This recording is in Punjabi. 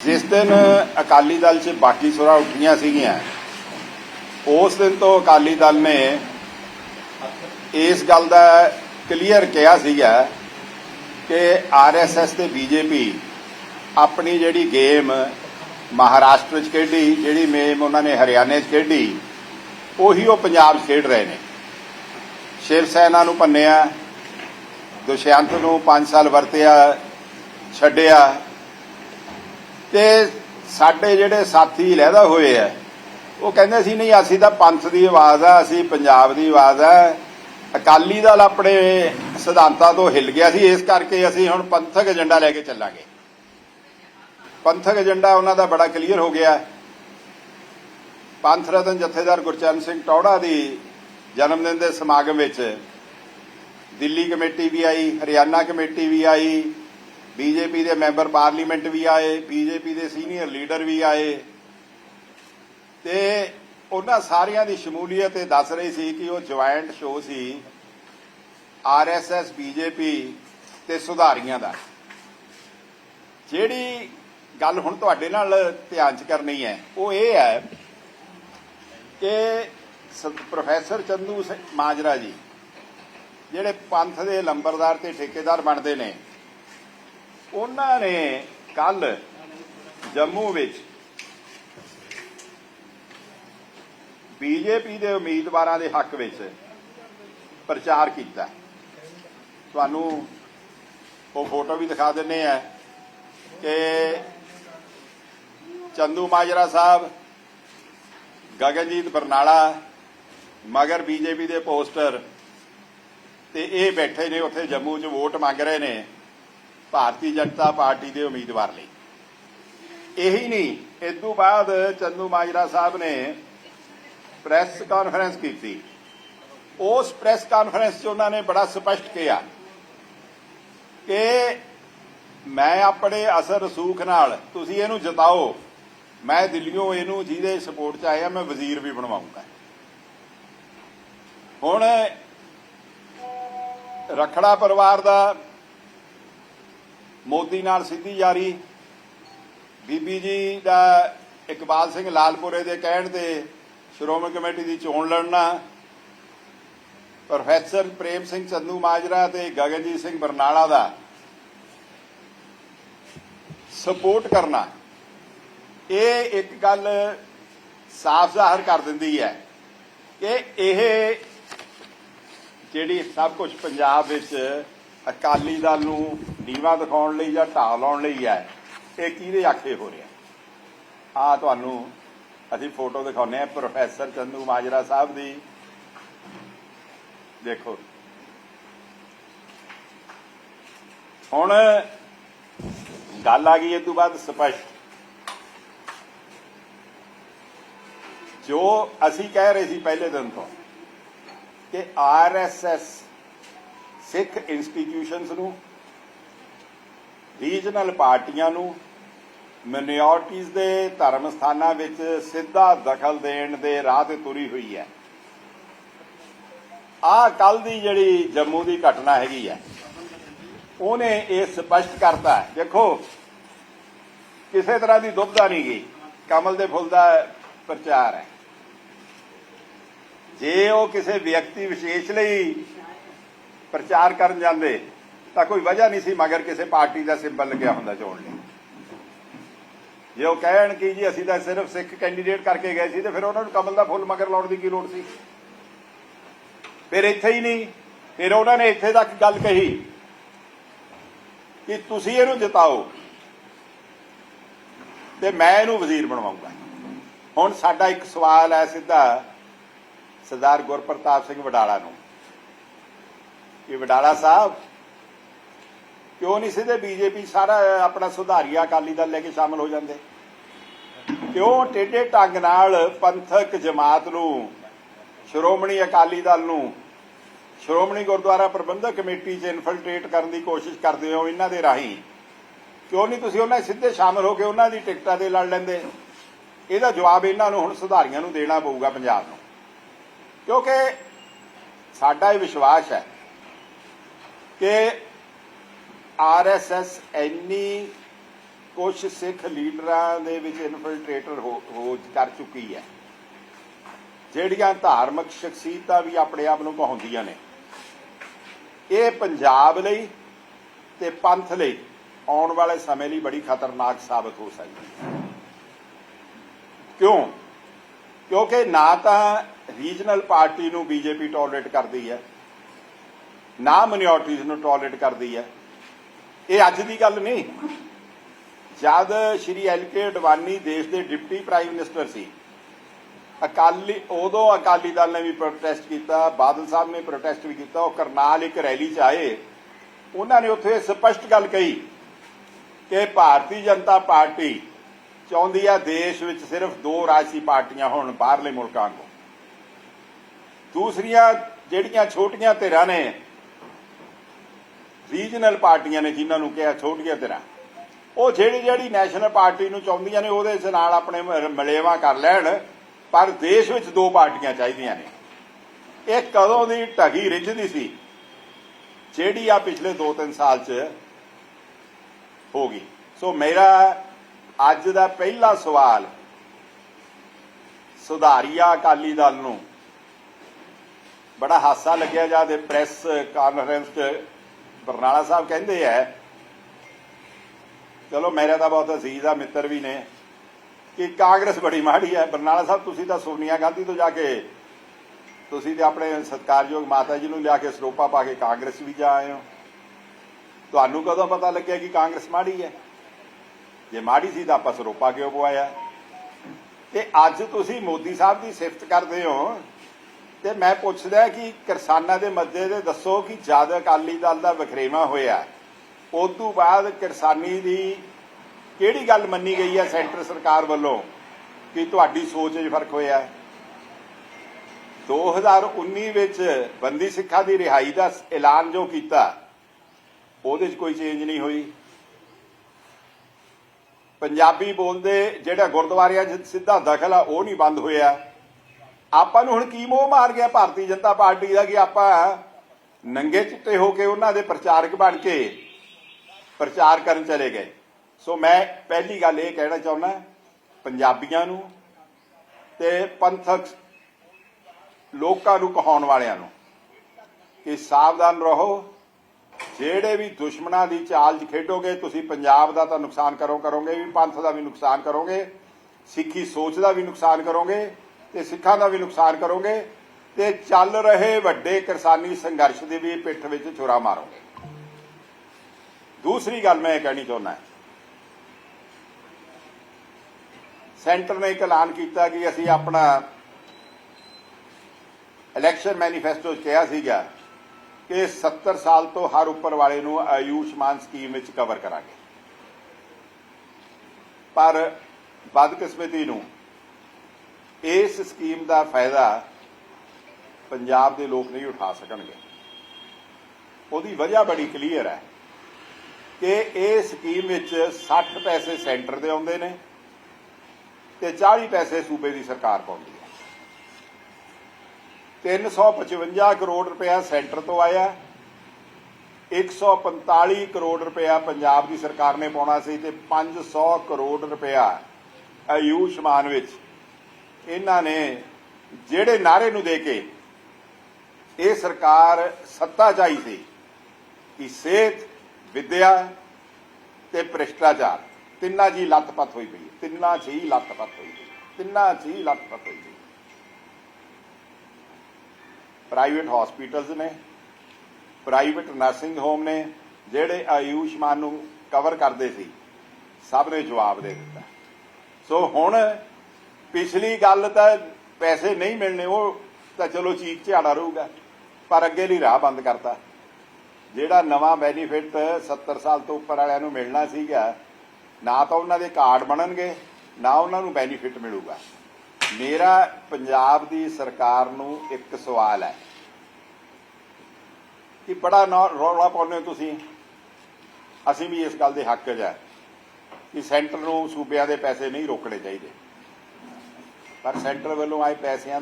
ਜਿਸ ਦਿਨ ਅਕਾਲੀ ਦਲ 'ਚ ਬਾਕੀ ਸੁਰਾਂ ਉੱਠੀਆਂ ਸੀਗੀਆਂ, ਉਸ ਦਿਨ ਤੋਂ ਅਕਾਲੀ ਦਲ ਨੇ ਇਸ ਗੱਲ ਦਾ ਕਲੀਅਰ ਕਿਹਾ ਸੀਗਾ ਕਿ ਆਰਐਸਐਸ ਤੇ ਬੀਜੇਪੀ ਆਪਣੀ ਜਿਹੜੀ ਗੇਮ ਮਹਾਰਾਸ਼ਟਰ 'ਚ ਖੇਡੀ, ਜਿਹੜੀ ਮੇਮ ਉਹਨਾਂ ਨੇ ਹਰਿਆਣੇ 'ਚ ਖੇਡੀ, ਉਹੀ ਉਹ ਪੰਜਾਬ 'ਚ ਖੇਡ ਰਹੇ ਨੇ। ਸ਼ਿਵ ਸੈਨਾ ਨੂੰ ਭੰਨਿਆ, ਦੁਸ਼ਯੰਤ ਨੂੰ 5 ਸਾਲ ਵਰਤਿਆ, ਛੱਡਿਆ ਤੇ ਸਾਡੇ ਜਿਹੜੇ ਸਾਥੀ ਲਹਿਦਾ ਹੋਏ ਆ, ਉਹ ਕਹਿੰਦੇ ਸੀ, ਨਹੀਂ, ਅਸੀਂ ਤਾਂ ਪੰਥ ਦੀ ਆਵਾਜ਼ ਆ, ਅਸੀਂ ਪੰਜਾਬ ਦੀ ਆਵਾਜ਼ ਆ। ਅਕਾਲੀ ਦਲ ਆਪਣੇ ਸਿਧਾਂਤਾਂ ਤੋਂ ਹਿੱਲ ਗਿਆ ਸੀ, ਇਸ ਕਰਕੇ ਅਸੀਂ ਹੁਣ ਪੰਥਕ ਏਜੰਡਾ ਲੈ ਕੇ ਚੱਲਾਂਗੇ। ਪੰਥਕ ਏਜੰਡਾ ਉਹਨਾਂ ਦਾ ਬੜਾ ਕਲੀਅਰ ਹੋ ਗਿਆ। ਪੰਥ ਰਤਨ ਜਥੇਦਾਰ ਗੁਰਚਰਨ ਸਿੰਘ ਟੌੜਾ ਦੀ ਜਨਮ ਦਿਨ ਦੇ ਸਮਾਗਮ ਵਿੱਚ ਦਿੱਲੀ ਕਮੇਟੀ ਵੀ ਆਈ, ਹਰਿਆਣਾ ਕਮੇਟੀ ਵੀ ਆਈ ਬੀਜੇਪੀ ਦੇ ਮੈਂਬਰ ਪਾਰਲੀਮੈਂਟ ਵੀ ਆਏ ਬੀਜੇਪੀ ਦੇ ਸੀਨੀਅਰ ਲੀਡਰ ਵੀ ਆਏ। ਤੇ ਉਹਨਾਂ ਸਾਰਿਆਂ ਦੀ ਸ਼ਮੂਲੀਅਤ ਇਹ ਦੱਸ ਰਹੀ ਸੀ ਕਿ ਉਹ ਜੁਆਇੰਟ ਸ਼ੋਅ ਸੀ ਆਰਐਸਐਸ ਬੀਜੇਪੀ ਤੇ ਸੁਧਾਰੀਆਂ ਦਾ। ਜਿਹੜੀ ਗੱਲ ਹੁਣ ਤੁਹਾਡੇ ਨਾਲ ਧਿਆਨ ਚ ਕਰਨੀ ਹੈ, ਉਹ ਇਹ ਹੈ ਕਿ ਪ੍ਰੋਫੈਸਰ ਚੰਦੂ ਸਿੰਘ ਮਾਜਰਾ ਜੀ, ਜਿਹੜੇ ਪੰਥ ਦੇ ਲੰਬਰਦਾਰ ਤੇ ਠੇਕੇਦਾਰ ਬਣਦੇ ਨੇ ਉਹਨਾਂ ਨੇ ਕੱਲ ਜੰਮੂ ਵਿੱਚ ਬੀਜੇਪੀ ਦੇ ਉਮੀਦਵਾਰਾਂ ਦੇ ਹੱਕ ਵਿੱਚ ਪ੍ਰਚਾਰ ਕੀਤਾ। ਤੁਹਾਨੂੰ ਉਹ ਫੋਟੋ ਵੀ ਦਿਖਾ ਦਿੰਨੇ ਆ ਕਿ ਚੰਦੂ ਮਾਜਰਾ ਸਾਹਿਬ, ਗਗਨਜੀਤ ਬਰਨਾਲਾ, ਮਗਰ ਬੀਜੇਪੀ ਦੇ ਪੋਸਟਰ ਤੇ ਇਹ ਬੈਠੇ ਨੇ, ਉੱਥੇ ਜੰਮੂ 'ਚ ਵੋਟ ਮੰਗ ਰਹੇ ਨੇ। ਭਾਰਤੀ ਜਨਤਾ ਪਾਰਟੀ ਦੇ ਉਮੀਦਵਾਰ ਲਈ। ਇਹੀ ਨਹੀਂ ਇਸ ਤੋਂ ਬਾਅਦ ਚੰਦੂ ਮਾਜਰਾ ਸਾਹਿਬ ਨੇ ਪ੍ਰੈਸ ਕਾਨਫਰੰਸ ਕੀਤੀ। ਉਸ ਪ੍ਰੈਸ ਕਾਨਫਰੰਸ 'ਚ ਉਹਨਾਂ ਨੇ ਬੜਾ ਸਪਸ਼ਟ ਕਿਹਾ ਕਿ ਮੈਂ ਆਪਣੇ ਅਸਰ ਰਸੂਖ ਨਾਲ, ਤੁਸੀਂ ਇਹਨੂੰ ਜਿਤਾਓ, ਮੈਂ ਦਿੱਲੀੋਂ ਇਹਨੂੰ ਜਿਹਦੇ ਸਪੋਰਟ 'ਚ ਆਇਆ, ਮੈਂ ਵਜ਼ੀਰ ਵੀ ਬਣਵਾਉਂਗਾ। ਹੁਣ ਰਖੜਾ ਪਰਿਵਾਰ ਦਾ ਮੋਦੀ ਨਾਲ ਸਿੱਧੀ ਯਾਰੀ। ਬੀਬੀ ਜੀ ਦਾ ਇਕਬਾਲ ਸਿੰਘ ਲਾਲਪੁਰੇ ਦੇ ਕਹਿਣ ਤੇ ਸ਼੍ਰੋਮਣੀ ਕਮੇਟੀ ਦੀ ਚੋਣ ਲੜਨਾ। ਪ੍ਰੋਫੈਸਰ ਪ੍ਰੇਮ ਸਿੰਘ ਚੰਦੂ ਮਾਜਰਾ ਤੇ ਗਗਨਜੀਤ ਸਿੰਘ ਬਰਨਾਲਾ ਦਾ ਸਪੋਰਟ ਕਰਨਾ। ਇਹ ਇੱਕ ਗੱਲ ਸਾਫ਼ ਜ਼ਾਹਰ ਕਰ ਦਿੰਦੀ ਹੈ ਕਿ ਇਹ ਜਿਹੜੀ ਸਭ ਕੁਝ ਪੰਜਾਬ ਵਿੱਚ ਅਕਾਲੀ ਦਲ ਨੂੰ ਨੀਵਾ ਦਿਖਾਉਣ ਲਈ ਜਾਂ ਢਾਹ ਲਾਉਣ ਲਈ ਹੈ, ਇਹ ਕਿਹਦੇ ਆਖੇ ਹੋ ਰਿਹਾ? ਆ ਤੁਹਾਨੂੰ ਅਸੀਂ ਫੋਟੋ ਦਿਖਾਉਂਦੇ ਆ ਪ੍ਰੋਫੈਸਰ ਚੰਦੂ ਮਾਜਰਾ ਸਾਹਿਬ ਦੀ। ਦੇਖੋ। ਹੁਣ ਗੱਲ ਆ ਗਈ ਇਹ ਤੋਂ ਬਾਅਦ ਸਪਸ਼ਟ। ਜੋ ਅਸੀਂ ਕਹਿ ਰਹੇ ਸੀ ਪਹਿਲੇ ਦਿਨ ਤੋਂ ਕਿ ਆਰਐਸਐਸ ਸਿੱਖ ਇੰਸਟੀਟਿਊਸ਼ਨਸ ਨੂੰ ਰੀਜਨਲ ਪਾਰਟੀਆਂ ਨੂੰ ਮਿਨੋਰਟੀਜ਼ ਦੇ ਧਰਮ ਸਥਾਨਾਂ ਵਿੱਚ ਸਿੱਧਾ ਦਖਲ ਦੇਣ ਦੇ ਰਾਹ ਤੇ ਤੁਰੀ ਹੋਈ ਹੈ। ਆ ਕੱਲ ਦੀ ਜਿਹੜੀ ਜੰਮੂ ਦੀ ਘਟਨਾ ਹੈਗੀ ਹੈ, ਉਹਨੇ ਇਹ ਸਪਸ਼ਟ ਕਰਤਾ ਹੈ। ਦੇਖੋ, ਕਿਸੇ ਤਰ੍ਹਾਂ ਦੀ ਦੁਬਦਾ ਨਹੀਂ ਗਈ। ਕਮਲ ਦੇ ਫੁੱਲ ਦਾ ਪ੍ਰਚਾਰ ਹੈ। ਜੇ ਉਹ ਕਿਸੇ ਵਿਅਕਤੀ ਵਿਸ਼ੇਸ਼ ਲਈ ਪ੍ਰਚਾਰ ਕਰਨ ਜਾਂਦੇ ਤਾਂ ਕੋਈ ਵਜ੍ਹਾ ਨਹੀਂ ਸੀ, ਮਗਰ ਕਿਸੇ ਪਾਰਟੀ ਦਾ ਸਿੰਬਲ ਲੱਗਿਆ ਹੁੰਦਾ ਚੋਣ ਲਈ। ਜੇ ਉਹ ਕਹਿਣ ਕਿ ਜੀ ਅਸੀਂ ਤਾਂ ਸਿਰਫ ਸਿੱਖ ਕੈਂਡੀਡੇਟ ਕਰਕੇ ਗਏ ਸੀ ਤੇ ਫਿਰ ਉਹਨਾਂ ਨੂੰ ਕਮਲ ਦਾ ਫੁੱਲ ਮਗਰ ਲਾਉਣ ਦੀ ਕੀ ਲੋੜ ਸੀ? ਫਿਰ ਇੱਥੇ ਹੀ ਨਹੀਂ, ਫਿਰ ਉਹਨਾਂ ਨੇ ਇੱਥੇ ਤੱਕ ਗੱਲ ਕਹੀ ਕਿ ਤੁਸੀਂ ਇਹਨੂੰ ਜਿਤਾਓ ਤੇ ਮੈਂ ਇਹਨੂੰ ਵਜ਼ੀਰ ਬਣਵਾਉਂਗਾ। ਹੁਣ ਸਾਡਾ ਇੱਕ ਸਵਾਲ ਹੈ ਸਿੱਧਾ ਸਰਦਾਰ ਗੁਰਪ੍ਰਤਾਪ ਸਿੰਘ ਵਡਾਲਾ ਨੂੰ। ਕਿ ਵਡਾਲਾ ਸਾਹਿਬ ਕਿਉਂ ਨਹੀਂ ਸਿੱਧੇ ਬੀਜੇਪੀ ਸਾਰਾ ਆਪਣਾ ਸੁਧਾਰੀਆ ਅਕਾਲੀ ਦਲ ਲੈ ਕੇ ਸ਼ਾਮਲ ਹੋ ਜਾਂਦੇ? ਕਿਉਂ ਟੇਢੇ ਢੰਗ ਨਾਲ ਪੰਥਕ ਜਮਾਤ ਨੂੰ, ਸ਼੍ਰੋਮਣੀ ਅਕਾਲੀ ਦਲ ਨੂੰ, ਸ਼੍ਰੋਮਣੀ ਗੁਰਦੁਆਰਾ ਪ੍ਰਬੰਧਕ ਕਮੇਟੀ 'ਚ ਇਨਫਿਲਟ੍ਰੇਟ ਕਰਨ ਦੀ ਕੋਸ਼ਿਸ਼ ਕਰਦੇ ਹੋ ਇਹਨਾਂ ਦੇ ਰਾਹੀਂ? ਕਿਉਂ ਨਹੀਂ ਤੁਸੀਂ ਉਹਨਾਂ ਸਿੱਧੇ ਸ਼ਾਮਲ ਹੋ ਕੇ ਉਹਨਾਂ ਦੀ ਟਿਕਟਾਂ ਤੇ ਲੜ ਲੈਂਦੇ? ਇਹਦਾ ਜਵਾਬ ਇਹਨਾਂ ਨੂੰ ਹੁਣ ਸੁਧਾਰੀਆਂ ਨੂੰ ਦੇਣਾ ਪਊਗਾ ਪੰਜਾਬ ਨੂੰ। ਕਿਉਂਕਿ ਸਾਡਾ ਇਹ ਵਿਸ਼ਵਾਸ ਹੈ ਕਿ ਆਰਐਸਐਸ ਐਨੀ ਕੁਝ ਸਿੱਖ ਲੀਡਰਾਂ ਦੇ ਵਿੱਚ ਇਨਫਿਲਟ੍ਰੇਟਰ ਹੋ ਹੋ ਕਰ ਚੁੱਕੀ ਹੈ। ਜਿਹੜੀਆਂ ਧਾਰਮਿਕ ਸ਼ਖਸੀਅਤਾਂ ਵੀ ਆਪਣੇ ਆਪ ਨੂੰ ਕਹਾਉਂਦੀਆਂ ਨੇ। ਇਹ ਪੰਜਾਬ ਲਈ ਤੇ ਪੰਥ ਲਈ ਆਉਣ ਵਾਲੇ ਸਮੇਂ ਲਈ ਬੜੀ ਖਤਰਨਾਕ ਸਾਬਤ ਹੋ ਸਕਦੀ ਹੈ। ਕਿਉਂ? ਕਿਉਂਕਿ ਨਾ ਤਾਂ ਰੀਜਨਲ ਪਾਰਟੀ ਨੂੰ ਬੀਜੇਪੀ ਟੋਲਰੇਟ ਕਰਦੀ ਹੈ, ਨਾ ਮਿਨੋਰਟੀਜ਼ ਨੂੰ ਟੋਲਰੇਟ ਕਰਦੀ ਹੈ ਇਹ ਅੱਜ ਦੀ ਗੱਲ ਨਹੀਂ। ਜਦ ਸ਼੍ਰੀ ਐਲ ਕੇ ਅਡਵਾਨੀ ਦੇਸ਼ ਦੇ ਡਿਪਟੀ ਪ੍ਰਾਈਮ ਮਿਨਿਸਟਰ ਸੀ, ਅਕਾਲੀ ਉਦੋਂ ਅਕਾਲੀ ਦਲ ਨੇ ਵੀ ਪ੍ਰੋਟੈਸਟ ਕੀਤਾ, ਬਾਦਲ ਸਾਹਿਬ ਨੇ ਪ੍ਰੋਟੈਸਟ ਵੀ ਕੀਤਾ, ਉਹ ਕਰਨਾਲ ਇੱਕ ਰੈਲੀ 'ਚ ਆਏ। ਉਹਨਾਂ ਨੇ ਉੱਥੇ ਸਪਸ਼ਟ ਗੱਲ ਕਹੀ ਕਿ ਭਾਰਤੀ ਜਨਤਾ ਪਾਰਟੀ ਚਾਹੁੰਦੀ ਆ ਦੇਸ਼ ਵਿੱਚ ਸਿਰਫ ਦੋ ਰਾਜਸੀ ਪਾਰਟੀਆਂ ਹੋਣ ਬਾਹਰਲੇ ਮੁਲਕਾਂ ਤੋਂ ਦੂਸਰੀਆਂ ਜਿਹੜੀਆਂ ਛੋਟੀਆਂ ਧਿਰਾਂ ਨੇ ਰੀਜਨਲ ਪਾਰਟੀਆਂ ਨੇ ਜਿਨ੍ਹਾਂ ਨੂੰ ਕਿਹਾ ਛੋਟੀਆਂ ਧਿਰਾਂ ਉਹ ਜਿਹੜੀ ਜਿਹੜੀ ਨੈਸ਼ਨਲ ਪਾਰਟੀ ਨੂੰ ਚਾਹੁੰਦੀਆਂ ਨੇ, ਉਹਦੇ ਨਾਲ ਆਪਣੇ ਮ- ਮਲੇਵਾ ਕਰ ਲੈਣ, ਪਰ ਦੇਸ਼ ਵਿੱਚ ਦੋ ਪਾਰਟੀਆਂ ਚਾਹੀਦੀਆਂ ਨੇ। ਇਹ ਕਦੋਂ ਦੀ ਢਗੀ ਰਿੱਝਦੀ ਸੀ? ਜਿਹੜੀ ਆ ਪਿਛਲੇ 2-3 ਸਾਲ 'ਚ ਹੋ ਗਈ। ਸੋ ਮੇਰਾ ਅੱਜ ਦਾ ਪਹਿਲਾ ਸਵਾਲ ਸੁਧਾਰੀਆ ਅਕਾਲੀ ਦਲ ਨੂੰ। ਬੜਾ ਹਾਸਾ ਲੱਗਿਆ ਜਦ ਪ੍ਰੈਸ ਕਾਨਫਰੰਸ 'ਚ ਬਰਨਾਲਾ ਸਾਹਿਬ ਕਹਿੰਦੇ ਐ ਚਲੋ ਮੇਰਾ ਤਾਂ ਬਹੁਤ ਅਜ਼ੀਜ਼ ਆ, ਮਿੱਤਰ ਵੀ ਨੇ, ਕਿ ਕਾਂਗਰਸ ਬੜੀ ਮਾੜੀ ਹੈ ਬਰਨਾਲਾ ਸਾਹਿਬ, ਤੁਸੀਂ ਤਾਂ ਸੋਨੀਆ ਗਾਂਧੀ ਤੋਂ ਜਾ ਕੇ, ਤੁਸੀਂ ਤੇ ਆਪਣੇ ਸਤਿਕਾਰਯੋਗ ਮਾਤਾ ਜੀ ਨੂੰ ਲਿਆ ਕੇ ਸਰੋਪਾ ਪਾ ਕੇ ਕਾਂਗਰਸ ਵੀ ਜਾ ਆਏ ਹੋ। ਤੁਹਾਨੂੰ ਕਦੋਂ ਪਤਾ ਲੱਗਿਆ ਕਿ ਕਾਂਗਰਸ ਮਾੜੀ ਹੈ? ਜੇ ਮਾੜੀ ਸੀ ਤਾਂ ਆਪਾਂ ਸਰੋਪਾ ਕਿਉਂ ਪਵਾਇਆ? ਤੇ ਅੱਜ ਤੁਸੀਂ ਮੋਦੀ ਸਾਹਿਬ ਦੀ ਸਿਫਤ ਕਰਦੇ ਹੋ ਤੇ ਮੈਂ ਪੁੱਛਦਾ ਕਿ ਕਿਸਾਨਾਂ ਦੇ ਮੱਦੇ ਦੇ ਦੱਸੋ ਕਿ ਜਦ ਅਕਾਲੀ ਦਲ ਦਾ ਵਖਰੇਵਾ ਹੋਇਆ ਉਸ ਤੋਂ ਬਾਅਦ ਕਿਸਾਨੀ ਦੀ ਕਿਹੜੀ ਗੱਲ ਮੰਨੀ ਗਈ ਹੈ ਸੈਂਟਰ ਸਰਕਾਰ ਵੱਲੋਂ ਕਿ ਤੁਹਾਡੀ ਸੋਚ 'ਚ ਫ਼ਰਕ ਹੋਇਆ ਹੈ? 2019 ਵਿੱਚ ਬੰਦੀ ਸਿੱਖਾਂ ਦੀ ਰਿਹਾਈ ਦਾ ਐਲਾਨ ਜੋ ਕੀਤਾ, ਉਹਦੇ 'ਚ ਕੋਈ ਚੇਂਜ ਨਹੀਂ ਹੋਈ। ਪੰਜਾਬੀ ਬੋਲਦੇ ਜਿਹੜਾ ਗੁਰਦੁਆਰਿਆਂ 'ਚ ਸਿੱਧਾ ਦਖਲ ਆ, ਉਹ ਨਹੀਂ ਬੰਦ ਹੋਇਆ। ਆਪਾਂ ਨੂੰ ਹੁਣ ਕੀ ਮੋਹ ਮਾਰ ਗਿਆ ਭਾਰਤੀ ਜਨਤਾ ਪਾਰਟੀ ਦਾ ਕਿ ਆਪਾਂ ਨੰਗੇ ਚਿੱਟੇ ਹੋ ਕੇ ਉਹਨਾਂ ਦੇ ਪ੍ਰਚਾਰਕ ਬਣ ਕੇ ਪ੍ਰਚਾਰ ਕਰਨ ਚਲੇ ਗਏ। ਸੋ ਮੈਂ ਪਹਿਲੀ ਗੱਲ ਇਹ ਕਹਿਣਾ ਚਾਹੁੰਦਾ, ਪੰਜਾਬੀਆਂ ਨੂੰ ਤੇ ਪੰਥਕ ਲੋਕਾਂ ਨੂੰ ਕਹਾਉਣ ਵਾਲਿਆਂ ਨੂੰ ਕਿ ਸਾਵਧਾਨ ਰਹੋ, ਜਿਹੜੇ ਵੀ ਦੁਸ਼ਮਣਾਂ ਦੀ ਚਾਲ 'ਚ ਖੇਡੋਗੇ, ਤੁਸੀਂ ਪੰਜਾਬ ਦਾ ਤਾਂ ਨੁਕਸਾਨ ਕਰੋ ਕਰੋਗੇ ਵੀ, ਪੰਥ ਦਾ ਵੀ ਨੁਕਸਾਨ ਕਰੋਗੇ, ਸਿੱਖੀ ਸੋਚ ਦਾ ਵੀ ਨੁਕਸਾਨ ਕਰੋਗੇ ਤੇ ਸਿੱਖਾਂ ਦਾ ਵੀ ਨੁਕਸਾਨ ਕਰੋਗੇ ਤੇ ਚੱਲ ਰਹੇ ਵੱਡੇ ਕਿਸਾਨੀ ਸੰਘਰਸ਼ ਦੇ ਵੀ ਪਿੱਠ ਵਿੱਚ ਛੁਰਾ ਮਾਰੋਗੇ। ਦੂਸਰੀ ਗੱਲ ਮੈਂ ਇਹ ਕਹਿਣੀ ਚਾਹੁੰਦਾ ਸੈਂਟਰ ਨੇ ਇੱਕ ਐਲਾਨ ਕੀਤਾ ਕਿ ਅਸੀਂ ਆਪਣਾ ਇਲੈਕਸ਼ਨ ਮੈਨੀਫੈਸਟੋ ਕਿਹਾ ਸੀਗਾ ਕਿ 70 ਸਾਲ ਤੋਂ ਹਰ ਉੱਪਰ ਵਾਲੇ ਨੂੰ ਆਯੁਸ਼ਮਾਨ ਸਕੀਮ ਵਿੱਚ ਕਵਰ ਕਰਾਂਗੇ। ਪਰ ਬਦਕਿਸਮਤੀ ਨੂੰ ਇਸ ਸਕੀਮ ਦਾ ਫਾਇਦਾ ਪੰਜਾਬ ਦੇ ਲੋਕ ਨਹੀਂ ਉਠਾ ਸਕਣਗੇ। ਉਹਦੀ ਵਜ੍ਹਾ ਬੜੀ ਕਲੀਅਰ ਹੈ ਕਿ ਇਹ ਸਕੀਮ ਵਿੱਚ 60 ਪੈਸੇ ਸੈਂਟਰ ਦੇ ਆਉਂਦੇ ਨੇ ਤੇ 40 ਪੈਸੇ ਸੂਬੇ ਦੀ ਸਰਕਾਰ ਪਾਉਂਦੀ ਹੈ। 355 ਕਰੋੜ ਰੁਪਇਆ ਸੈਂਟਰ ਤੋਂ ਆਇਆ 145 ਕਰੋੜ ਰੁਪਇਆ ਪੰਜਾਬ ਦੀ ਸਰਕਾਰ ਨੇ ਪਾਉਣਾ ਸੀ ਤੇ 500 ਕਰੋੜ ਰੁਪਇਆ ਆਯੁਸ਼ਮਾਨ ਵਿੱਚ ਇਹਨਾਂ ਨੇ ਜਿਹੜੇ ਨਾਰੇ ਨੂੰ ਦੇ ਕੇ ਇਹ ਸਰਕਾਰ ਸੱਤਾ ਚਾਈ ਸੀ ਕਿ ਸਿਹਤ, ਵਿਦਿਆ ਤੇ ਭ੍ਰਿਸ਼ਟਾਚਾਰ, ਤਿੰਨਾਂ ਜੀ ਲੱਤਪੱਤ ਹੋਈ ਪਈ ਤਿੰਨਾਂ 'ਚ ਹੀ ਲੱਤਪੱਤ ਹੋਈ ਪਈ ਤਿੰਨਾਂ 'ਚ ਹੀ ਲੱਤਪੱਤ ਹੋਈ ਪਈ ਪ੍ਰਾਈਵੇਟ ਹਸਪੀਟਲਸ ਨੇ ਪ੍ਰਾਈਵੇਟ ਨਰਸਿੰਗ ਹੋਮ ਨੇ, ਜਿਹੜੇ ਆਯੁਸ਼ਮਾਨ ਨੂੰ ਕਵਰ ਕਰਦੇ ਸੀ, ਸਭ ਨੇ ਜਵਾਬ ਦੇ ਦਿੱਤਾ। ਸੋ ਹੁਣ ਪਿਛਲੀ ਗੱਲ ਤਾਂ ਪੈਸੇ ਨਹੀਂ ਮਿਲਣੇ, ਉਹ ਤਾਂ ਚਲੋ ਚੀਕ ਝਾੜਾ ਰਹੂਗਾ, ਪਰ ਅੱਗੇ ਲਈ ਰਾਹ ਬੰਦ ਕਰਤਾ। ਜਿਹੜਾ ਨਵਾਂ ਬੈਨੀਫਿਟ 70 ਸਾਲ ਤੋਂ ਉੱਪਰ ਵਾਲਿਆਂ ਨੂੰ ਮਿਲਣਾ ਸੀਗਾ, ਨਾ ਤਾਂ ਉਹਨਾਂ ਦੇ ਕਾਰਡ ਬਣਨਗੇ, ਨਾ ਉਹਨਾਂ ਨੂੰ ਬੈਨੀਫਿਟ ਮਿਲੂਗਾ। ਮੇਰਾ ਪੰਜਾਬ ਦੀ ਸਰਕਾਰ ਨੂੰ ਇੱਕ ਸਵਾਲ ਹੈ। ਕਿ ਬੜਾ ਨੌ- ਰੌਲਾ ਪਾਉਂਦੇ ਹੋ ਤੁਸੀਂ? ਅਸੀਂ ਵੀ ਇਸ ਗੱਲ ਦੇ ਹੱਕ 'ਚ ਹੈ ਕਿ ਸੈਂਟਰ ਨੂੰ ਸੂਬਿਆਂ ਦੇ ਪੈਸੇ ਨਹੀਂ ਰੋਕਣੇ ਚਾਹੀਦੇ। ਪਰ ਸੈਂਟਰ ਵੱਲੋਂ ਆਏ ਪੈਸਿਆਂ ਦਾ